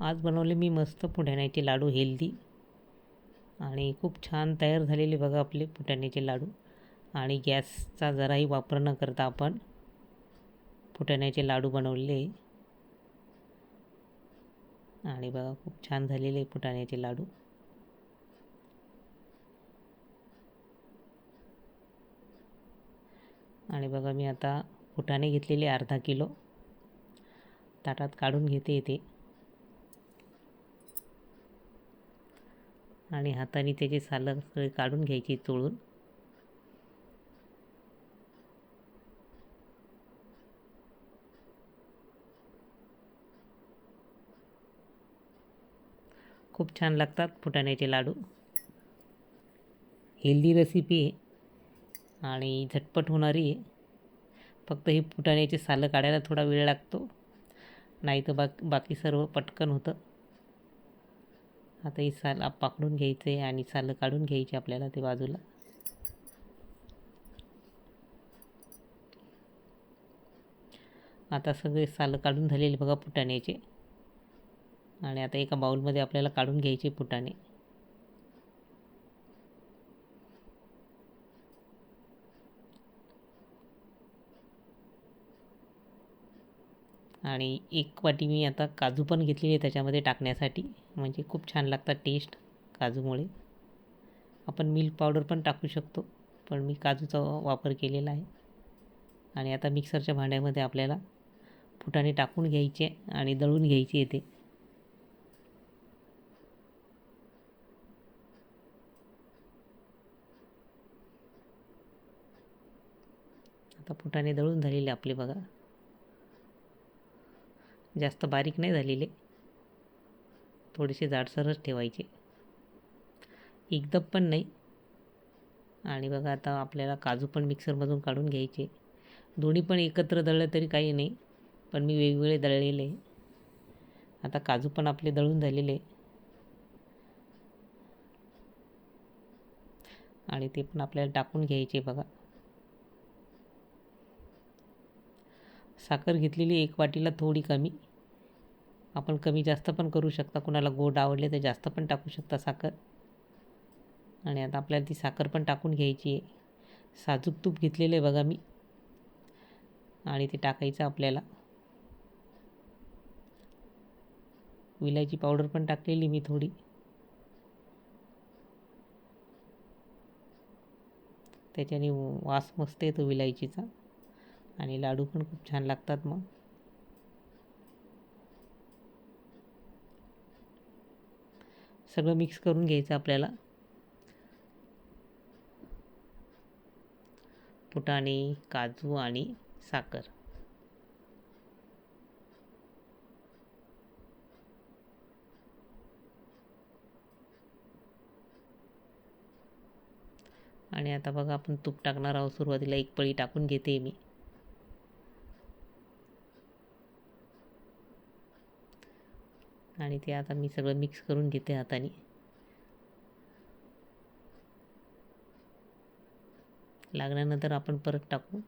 आज बनवले मी मस्त फुटाण्याचे लाडू हेल्दी. आणि खूप छान तयार झालेले बघा आपले फुटाण्याचे लाडू. आणि गॅसचा जराही वापर न करता आपण फुटाण्याचे लाडू बनवले. आणि बघा खूप छान झालेले फुटाण्याचे लाडू. आणि बघा मी आता फुटाणे घेतलेले अर्धा किलो. ताटात काढून घेते येते आणि हाताने त्याचे सालं सगळे काढून घ्यायची चोळून खूप छान लागतात फुटाण्याचे लाडू. हेल्दी रेसिपी आहे आणि झटपट होणारी आहे. फक्त हे फुटाण्याचे सालं काढायला थोडा वेळ लागतो. नाही तर बाक बाकी सर्व पटकन होतं. आता ही साल आप पाकडून घ्यायचं आहे आणि सालं काढून घ्यायची आपल्याला ते बाजूला. आता सगळे सालं काढून झालेले बघा फुटाण्याचे. आणि आता एका बाऊलमध्ये आपल्याला काढून घ्यायचे फुटाणे. आणि एक वाटी मी आता काजू पण घेतलेली आहे त्याच्यामध्ये टाकण्यासाठी. म्हणजे खूप छान लागतात टेस्ट काजूमुळे. आपण मिल्क पावडर पण टाकू शकतो पण मी काजूचा वापर केलेला आहे. आणि आता मिक्सरच्या भांड्यामध्ये आपल्याला फुटाणे टाकून घ्यायचे आणि दळून घ्यायचे येते आता फुटाणे दळून झालेले आपले बघा. जास्त बारीक नाही झालेले. थोडेसे जाडसरच ठेवायचे. एकदम पण नाही. आणि बघा आता आपल्याला काजू पण मिक्सरमधून काढून घ्यायचे. दोन्ही पण एकत्र दळलं तरी काही नाही. पण मी वेगवेगळे दळलेले. आता काजू पण आपले दळून झालेले. आणि ते पण आपल्याला टाकून घ्यायचे बघा. साखर घेतलेली एक वाटीला थोडी कमी. आपण कमी जास्त पण करू शकता. कुणाला गोड आवडले तर जास्त पण टाकू शकता साखर. आणि आता आपल्याला ती साखर पण टाकून घ्यायची आहे. साजूक तूप घेतलेलं आहे बघा मी. आणि ते टाकायचं आपल्याला. विलायची पावडर पण टाकलेली मी थोडी. त्याच्याने वास मस्त येतो विलायचीचा. आणि लाडू पण खूप छान लागतात मग. सगळं मिक्स करून घ्यायचं आपल्याला. फुटाणे काजू आणि साखर. आणि आता बघा आपण तूप टाकणार आहोत. सुरुवातीला एक पळी टाकून घेते मी आणि ते आता मी सगळं मिक्स करून घेते हाताने. लागल्यानंतर आपण परत टाकू.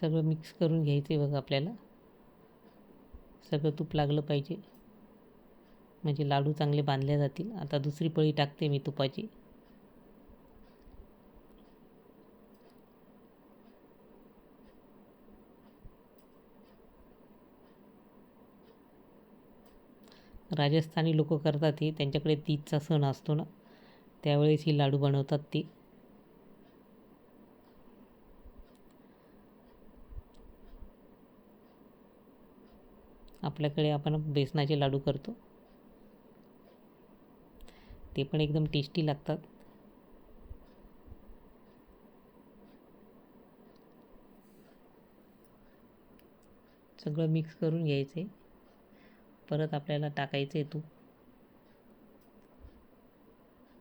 सगळं मिक्स करून घ्यायचं आहे बघा आपल्याला. सगळं तूप लागलं पाहिजे. म्हणजे लाडू चांगले बांधले जातील. आता दुसरी पळी टाकते मी तुपाची. राजस्थानी लोक करतात हे. त्यांच्याकडे तीजचा सण असतो ना त्यावेळेस ही लाडू बनवतात ते. आपल्याकडे आपण बेसनाचे लाडू करतो. ते पण एकदम टेस्टी लागतात. सगळं मिक्स करून घ्यायचं. आहे परत आपल्याला टाकायचं आहे तूप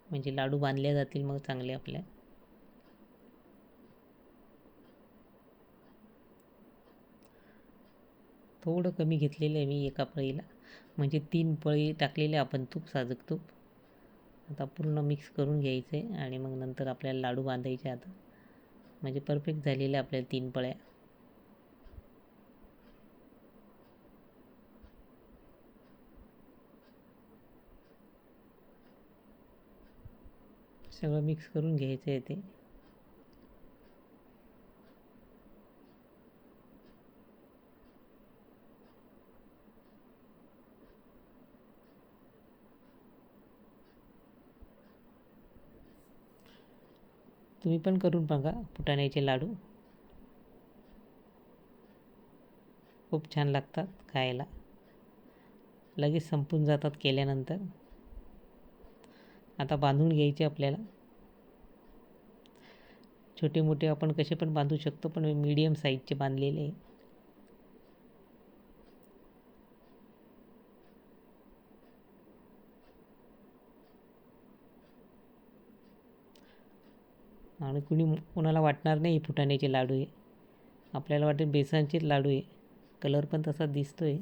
म्हणजे लाडू बांधले जातील मग चांगले आपल्या. थोडं कमी घेतलेलं आहे मी एका पळीला. म्हणजे तीन पळी टाकलेले आपण तूप साजूक तूप. आता पूर्ण मिक्स करून घ्यायचं आहे आणि मग नंतर आपल्याला लाडू बांधायचे आता. म्हणजे परफेक्ट झालेले आपल्याला तीन पळ्या. सगळं मिक्स करून घ्यायचं आहे ते. तुम्ही पण करून बघा फुटाण्याचे लाडू. खूप छान लागतात खायला. लगेच संपून जातात केल्यानंतर. आता बांधून घ्यायचे आपल्याला. छोटे मोठे आपण कसे पण बांधू शकतो पण मीडियम साईजचे बांधलेले. आहे आणि कुणी कोणाला वाटणार नाही फुटाण्याचे लाडू आहे. आपल्याला वाटेल बेसनचेच लाडू आहे. कलर पण तसा दिसतो आहे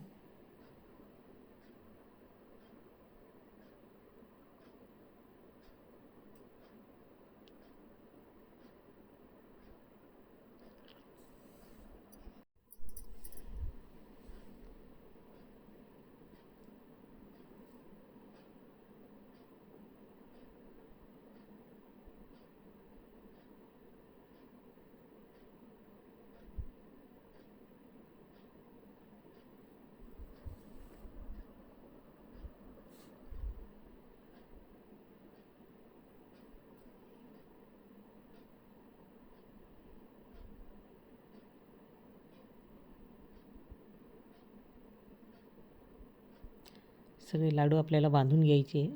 सगळे लाडू आपल्याला बांधून घ्यायचे.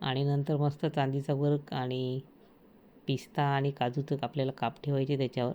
आणि नंतर मस्त चांदीचा वर्क आणि पिस्ता आणि काजूचं आपल्याला काप ठेवायचे त्याच्यावर.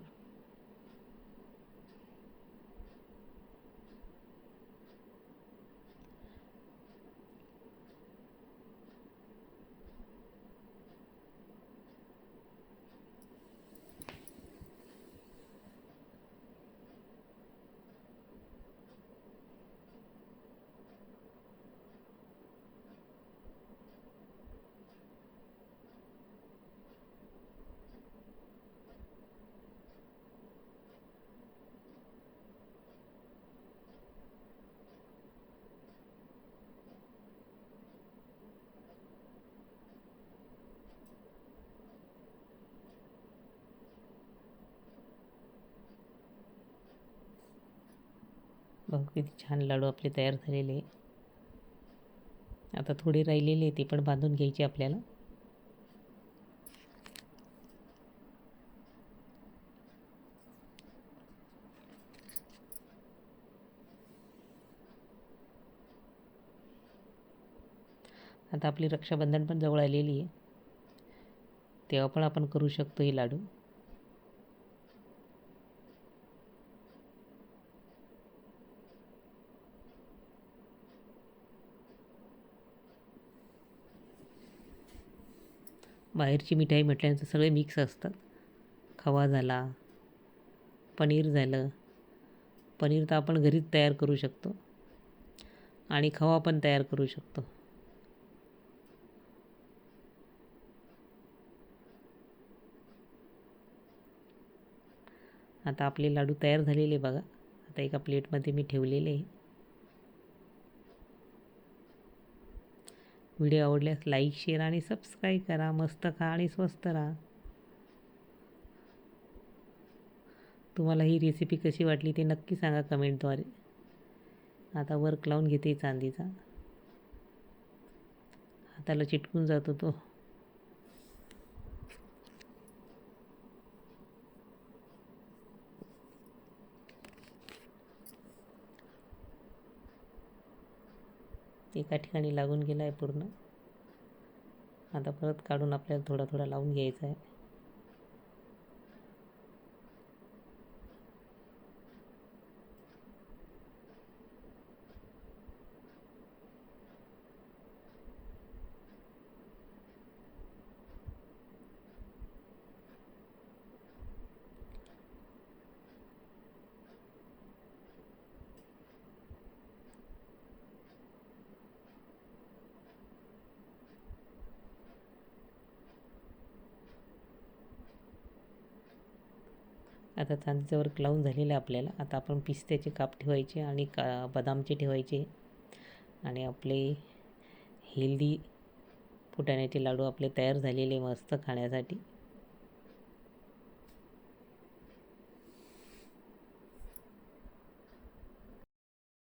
बघ किती छान लाडू आपले तयार झालेले आता थोडे राहिलेले ते पण बांधून घ्यायचे आपल्याला. आता आपली रक्षाबंधन पण जवळ आलेली आहे. तेव्हा पण आपण करू शकतो हे लाडू. बाहेरची मिठाई म्हटल्यानंतर सगळे मिक्स असतात. खवा झाला पनीर झालं. पनीर तर आपण घरीच तयार करू शकतो. आणि खवा पण तयार करू शकतो. आता आपले लाडू तयार झालेले बघा. आता एका प्लेटमध्ये मी ठेवलेले. आहे व्हिडिओ आवडल्यास लाईक शेअर आणि सबस्क्राईब करा. मस्त खा आणि स्वस्त राहा. तुम्हाला ही रेसिपी कशी वाटली ते नक्की सांगा कमेंटद्वारे आता वर्क लावून घेते चांदीचा. हाताला चिटकून जातो तो. एका ठिकाणी लागून गेला आहे पूर्ण. आता परत काढून आपल्याला थोडा थोडा लावून घ्यायचा आहे. आता चांदीचं वर्क लावून झालेलं आहे आपल्याला. आता आपण पिस्त्याचे काप ठेवायचे आणि का बदामचे ठेवायचे. आणि आपले हेल्दी फुटाण्याचे लाडू आपले तयार झालेले मस्त खाण्यासाठी.